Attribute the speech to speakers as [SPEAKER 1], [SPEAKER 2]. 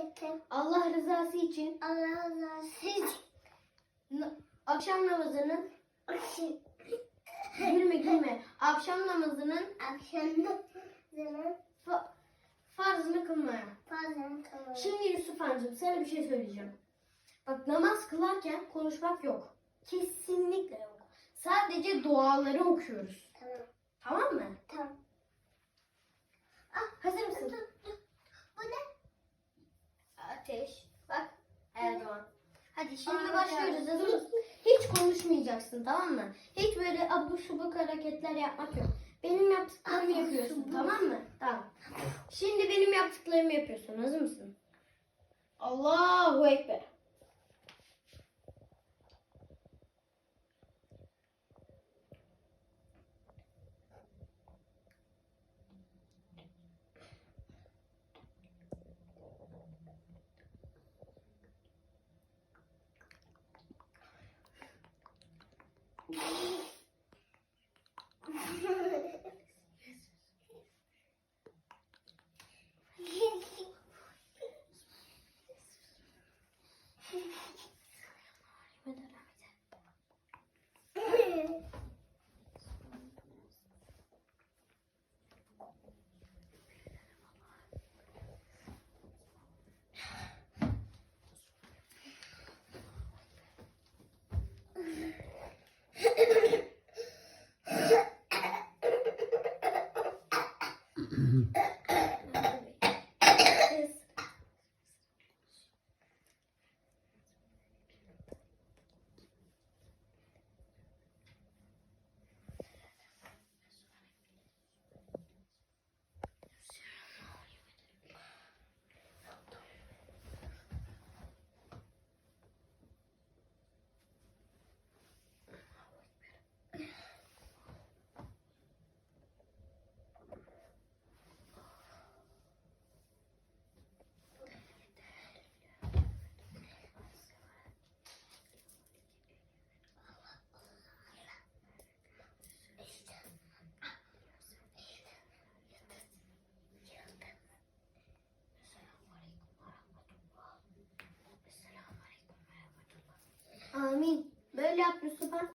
[SPEAKER 1] çektim.
[SPEAKER 2] Allah rızası için
[SPEAKER 1] Allah razı olsun.
[SPEAKER 2] n- akşam namazının
[SPEAKER 1] Akşam-
[SPEAKER 2] gülme gülme akşam namazının
[SPEAKER 1] Akşamda zaman
[SPEAKER 2] fa- farzını kılmaya.
[SPEAKER 1] bazen kalıyor.
[SPEAKER 2] Şimdi Yusuf amcım sana bir şey söyleyeceğim. Bak namaz kılarken konuşmak yok. Kesinlikle yok. Sadece duaları okuyoruz.
[SPEAKER 1] Tamam
[SPEAKER 2] mı?
[SPEAKER 1] Tamam.
[SPEAKER 2] Ah, hazır mısın?
[SPEAKER 1] Bu ne?
[SPEAKER 2] Ateş. Bak Erdoğan. Hadi şimdi başlıyoruz. Hazır mısın? Hiç konuşmayacaksın tamam mı? Hiç böyle abuk subuk hareketler yapmak yok. Benim yaptıklarımı yapıyorsun tamam mı? Tamam. Şimdi benim yaptıklarımı yapıyorsun. Hazır mısın? Allahu Ekber. Thank you. Müslüman